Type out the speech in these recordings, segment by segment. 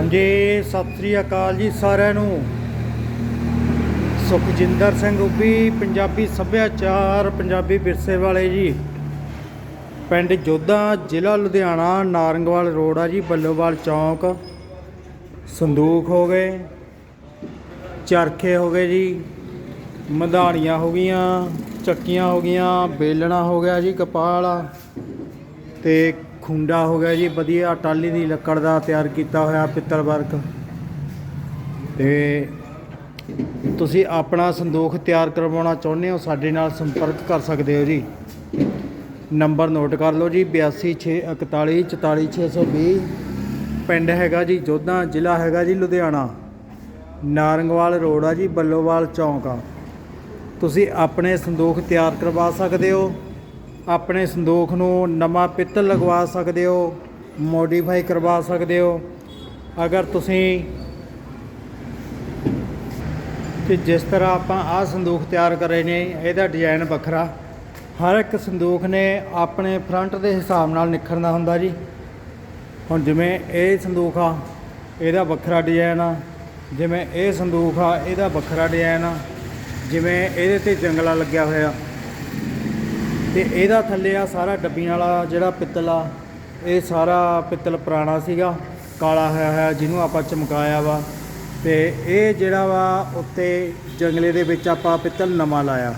ਹਾਂਜੀ, ਸਤਿ ਸ੍ਰੀ ਅਕਾਲ ਜੀ ਸਾਰਿਆਂ ਨੂੰ। ਸੁਖਜਿੰਦਰ ਸਿੰਘ ਉੱਬੀ ਪੰਜਾਬੀ ਸੱਭਿਆਚਾਰ, ਪੰਜਾਬੀ ਵਿਰਸੇ ਵਾਲੇ ਜੀ। ਪਿੰਡ ਜੋਧਾ, ਜ਼ਿਲ੍ਹਾ ਲੁਧਿਆਣਾ, ਨਾਰੰਗਵਾਲ ਰੋਡ ਆ ਜੀ, ਬੱਲੋਵਾਲ ਚੌਂਕ। ਸੰਦੂਕ ਹੋ ਗਏ, ਚਰਖੇ ਹੋ ਗਏ ਜੀ, ਮਧਾਣੀਆਂ ਹੋ ਗਈਆਂ, ਚੱਕੀਆਂ ਹੋ ਗਈਆਂ, ਬੇਲਣਾ ਹੋ ਗਿਆ ਜੀ, ਕਪਾਲ ਵਾਲਾ ਤੇ ਖੁੰਡਾ ਹੋ ਗਿਆ ਜੀ, ਵਧੀਆ ਟਾਲੀ ਦੀ ਲੱਕੜ ਦਾ ਤਿਆਰ ਕੀਤਾ ਹੋਇਆ ਪਿੱਤਲ ਵਰਕ। ਤੇ ਤੁਸੀਂ ਆਪਣਾ ਸੰਦੂਖ ਤਿਆਰ ਕਰਵਾਉਣਾ ਚਾਹੁੰਦੇ ਹੋ, ਸਾਡੇ ਨਾਲ ਸੰਪਰਕ ਕਰ ਸਕਦੇ ਹੋ ਜੀ। ਨੰਬਰ ਨੋਟ ਕਰ ਲਓ ਜੀ 826414 44620 ਪਿੰਡ ਹੈਗਾ ਜੀ, ਜੋਧਾ ਜ਼ਿਲ੍ਹਾ ਹੈਗਾ ਜੀ, ਲੁਧਿਆਣਾ। ਨਾਰੰਗਵਾਲ ਰੋਡ ਆ ਜੀ, ਬੱਲੋਵਾਲ ਚੌਂਕ ਆ। ਤੁਸੀਂ ਆਪਣੇ ਸੰਦੂਖ ਤਿਆਰ ਕਰਵਾ ਸਕਦੇ ਹੋ। ਆਪਣੇ ਸੰਦੂਖ ਨੂੰ ਨਵਾਂ ਪਿੱਤਲ ਲਗਵਾ ਸਕਦੇ ਹੋ ਮੋਡੀਫਾਈ ਕਰਵਾ ਸਕਦੇ ਹੋ। ਅਗਰ ਤੁਸੀਂ ਕਿ ਜਿਸ ਤਰ੍ਹਾਂ ਆਪਾਂ ਆਹ ਸੰਦੂਖ ਤਿਆਰ ਕਰੇ ਨੇ, ਇਹਦਾ ਡਿਜ਼ਾਈਨ ਵੱਖਰਾ। ਹਰ ਇੱਕ ਸੰਦੂਖ ਨੇ ਆਪਣੇ ਫਰੰਟ ਦੇ ਹਿਸਾਬ ਨਾਲ ਨਿਖਰਨਾ ਹੁੰਦਾ ਜੀ। ਹੁਣ ਜਿਵੇਂ ਇਹ ਸੰਦੂਖ ਆ, ਇਹਦਾ ਵੱਖਰਾ ਡਿਜ਼ਾਈਨ ਆ। ਜਿਵੇਂ ਇਹ ਸੰਦੂਖ ਆ, ਇਹਦਾ ਵੱਖਰਾ ਡਿਜ਼ਾਈਨ ਆ। ਜਿਵੇਂ ਇਹਦੇ ਤੇ ਜੰਗਲਾ ਲੱਗਿਆ ਹੋਇਆ। ਤੇ ਇਹਦਾ ਥੱਲੇ ਆ ਸਾਰਾ ਡੱਬੀਆਂ ਵਾਲਾ ਜਿਹੜਾ ਪਿੱਤਲ ਆ, ਇਹ ਸਾਰਾ ਪਿੱਤਲ ਪੁਰਾਣਾ ਸੀਗਾ, ਕਾਲਾ ਹੋਇਆ ਹੋਇਆ ਜਿਹਨੂੰ ਆਪਾਂ ਚਮਕਾਇਆ ਵਾ। ਤੇ ਇਹ ਜਿਹੜਾ ਵਾ ਉੱਤੇ ਜੰਗਲੇ ਦੇ ਵਿੱਚ ਆਪਾਂ ਪਿੱਤਲ ਨਵਾਂ ਲਾਇਆ।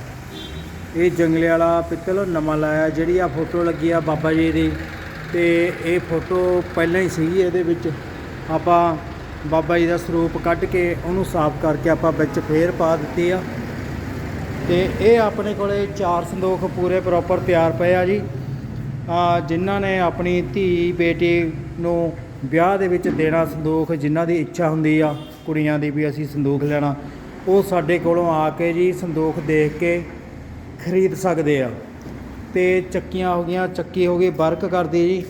ਇਹ ਜੰਗਲੇ ਵਾਲਾ ਪਿੱਤਲ ਨਵਾਂ ਲਾਇਆ, ਜਿਹੜੀ ਆ ਫੋਟੋ ਲੱਗੀ ਆ ਬਾਬਾ ਜੀ ਦੀ। ਤੇ ਇਹ ਫੋਟੋ ਪਹਿਲਾਂ ਹੀ ਸੀਗੀ ਇਹਦੇ ਵਿੱਚ। ਆਪਾਂ ਬਾਬਾ ਜੀ ਦਾ ਸਰੂਪ ਕੱਢ ਕੇ ਉਹਨੂੰ ਸਾਫ਼ ਕਰਕੇ ਆਪਾਂ ਵਿੱਚ ਫੇਰ ਪਾ ਦਿੱਤੀ ਆ। ਤੇ ਇਹ ਆਪਣੇ ਕੋਲੇ ਚਾਰ ਸੰਦੋਖ ਪੂਰੇ ਪ੍ਰੋਪਰ ਤਿਆਰ ਪਏ ਆ ਜੀ। ਜਿਨ੍ਹਾਂ ਨੇ ਆਪਣੀ ਧੀ, ਬੇਟੀ ਨੂੰ ਵਿਆਹ ਦੇ ਵਿੱਚ ਦੇਣਾ ਸੰਦੂਖ, ਜਿਨ੍ਹਾਂ ਦੀ ਇੱਛਾ ਹੁੰਦੀ ਆ ਕੁੜੀਆਂ ਦੀ ਵੀ ਅਸੀਂ ਸੰਦੂਖ ਲੈਣਾ, ਉਹ ਸਾਡੇ ਕੋਲੋਂ ਆ ਕੇ ਜੀ ਸੰਦੂਖ ਦੇਖ ਕੇ ਖਰੀਦ ਸਕਦੇ ਆ। ਤੇ ਚੱਕੀਆਂ ਹੋ ਗਈਆਂ, ਚੱਕੀ ਹੋ ਗਈ, ਵਰਕ ਕਰਦੀ ਜੀ।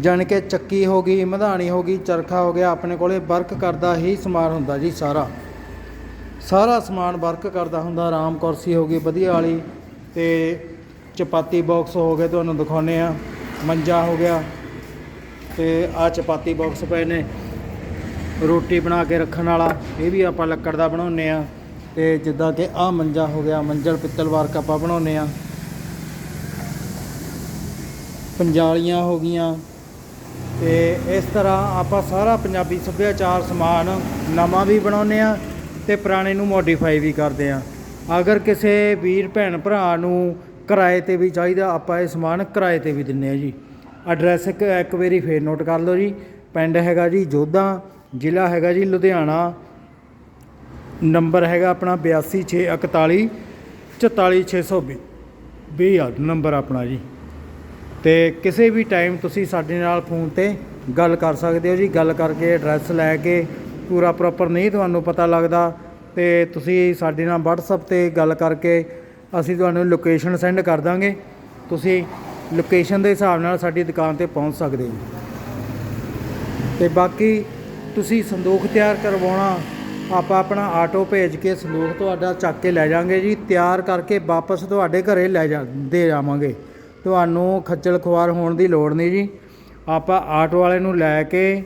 ਜਾਣੀ ਕਿ ਚੱਕੀ ਹੋ ਗਈ, ਮਧਾਣੀ ਹੋ ਗਈ, ਚਰਖਾ ਹੋ ਗਿਆ, ਆਪਣੇ ਕੋਲੇ ਵਰਕ ਕਰਦਾ ਹੀ ਸਮਾਨ ਹੁੰਦਾ ਜੀ ਸਾਰਾ। ਸਾਰਾ ਸਮਾਨ ਵਰਕ ਕਰਦਾ ਹੁੰਦਾ, ਆਰਾਮ ਕੁਰਸੀ ਹੋ ਗਈ, ਵਧੀਆ ਵਾਲੀ ਤੇ ਚਪਾਤੀ ਬਾਕਸ ਹੋ ਗਏ ਤੁਹਾਨੂੰ ਦਿਖਾਉਨੇ ਆ ਮੰਜਾ ਹੋ ਗਿਆ ਤੇ ਆ ਚਪਾਤੀ ਬਾਕਸ ਪਏ ਨੇ। ਰੋਟੀ ਬਣਾ ਕੇ ਰੱਖਣ ਵਾਲਾ, ਇਹ ਵੀ ਆਪਾਂ ਲੱਕੜ ਦਾ ਬਣਾਉਨੇ ਆ ਤੇ ਜਿੱਦਾਂ ਕਿ ਆ ਮੰਜਾ ਹੋ ਗਿਆ, ਮੰਜਲ ਪਿੱਤਲ ਵਰਕ ਆਪਾਂ ਬਣਾਉਨੇ ਆ ਪੰਜਾਲੀਆਂ ਹੋ ਗਈਆਂ ਤੇ ਇਸ ਤਰ੍ਹਾਂ ਆਪਾਂ ਸਾਰਾ ਪੰਜਾਬੀ ਸੱਭਿਆਚਾਰ ਸਮਾਨ ਨਵਾਂ ਵੀ ਬਣਾਉਨੇ ਆ ਤੇ ਪੁਰਾਣੇ ਨੂੰ ਮੋਡੀਫਾਈ ਵੀ ਕਰਦੇ ਆ ਅਗਰ ਕਿਸੇ ਵੀਰ, ਭੈਣ, ਭਰਾ ਨੂੰ ਕਿਰਾਏ ਤੇ ਵੀ ਚਾਹੀਦਾ, ਆਪਾਂ ਇਹ ਸਮਾਨ ਕਿਰਾਏ ਤੇ ਵੀ ਦਿੰਨੇ ਆ ਜੀ। ਐਡਰੈਸ ਇੱਕ ਇੱਕ ਵਾਰੀ ਫੇਰ ਨੋਟ ਕਰ ਲਓ ਜੀ। ਪਿੰਡ ਹੈਗਾ ਜੀ ਜੋਧਾ, ਜ਼ਿਲ੍ਹਾ ਹੈਗਾ ਜੀ ਲੁਧਿਆਣਾ। ਨੰਬਰ ਹੈਗਾ ਆਪਣਾ 82641 44620 20 ਆ ਨੰਬਰ ਆਪਣਾ ਜੀ। ਤੇ ਕਿਸੇ ਵੀ ਟਾਈਮ ਤੁਸੀਂ ਸਾਡੇ ਨਾਲ ਫੋਨ ਤੇ ਗੱਲ ਕਰ ਸਕਦੇ ਹੋ ਜੀ। ਗੱਲ ਕਰਕੇ ਐਡਰੈਸ ਲੈ ਕੇ ਪੂਰਾ ਪ੍ਰੋਪਰ ਨਹੀਂ ਤੁਹਾਨੂੰ ਪਤਾ ਲੱਗਦਾ ਤੇ ਤੁਸੀਂ ਸਾਡੇ ਨਾਲ WhatsApp ਤੇ ਗੱਲ ਕਰਕੇ ਅਸੀਂ ਤੁਹਾਨੂੰ ਲੋਕੇਸ਼ਨ ਸੈਂਡ ਕਰ ਦਾਂਗੇ। ਤੁਸੀਂ ਲੋਕੇਸ਼ਨ ਦੇ ਹਿਸਾਬ ਨਾਲ ਸਾਡੀ ਦੁਕਾਨ ਤੇ ਪਹੁੰਚ ਸਕਦੇ ਹੋ। ਤੇ ਬਾਕੀ ਤੁਸੀਂ ਸੰਦੂਖ ਤਿਆਰ ਕਰਵਾਉਣਾ, ਆਪਾਂ ਆਪਣਾ ਆਟੋ ਭੇਜ ਕੇ ਸੰਦੂਖ ਤੁਹਾਡਾ ਚੱਕ ਕੇ ਲੈ ਜਾਾਂਗੇ ਜੀ। ਤਿਆਰ ਕਰਕੇ ਵਾਪਸ ਤੁਹਾਡੇ ਘਰੇ ਲੈ ਜਾ, ਦੇ ਜਾਵਾਂਗੇ ਤੁਹਾਨੂੰ ਖੱਜਲ ਖੁਆਰ ਹੋਣ ਦੀ ਲੋੜ ਨਹੀਂ ਜੀ। ਆਪਾਂ ਆਟੋ ਵਾਲੇ ਨੂੰ ਲੈ ਕੇ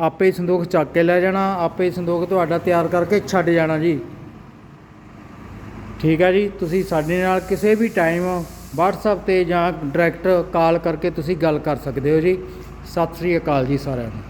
ਆਪੇ ਹੀ ਸੰਦੂਖ ਚੱਕ ਕੇ ਲੈ ਜਾਣਾ, ਆਪੇ ਹੀ ਸੰਦੂਖ ਤੁਹਾਡਾ ਤਿਆਰ ਕਰਕੇ ਛੱਡ ਜਾਣਾ ਜੀ। ਠੀਕ ਹੈ ਜੀ, ਤੁਸੀਂ ਸਾਡੇ ਨਾਲ ਕਿਸੇ ਵੀ ਟਾਈਮ WhatsApp ਤੇ ਜਾਂ ਡਾਇਰੈਕਟ ਕਾਲ ਕਰਕੇ ਤੁਸੀਂ ਗੱਲ ਕਰ ਸਕਦੇ ਹੋ ਜੀ। ਸਤਿ ਸ੍ਰੀ ਅਕਾਲ ਜੀ ਸਾਰਿਆਂ ਨੂੰ।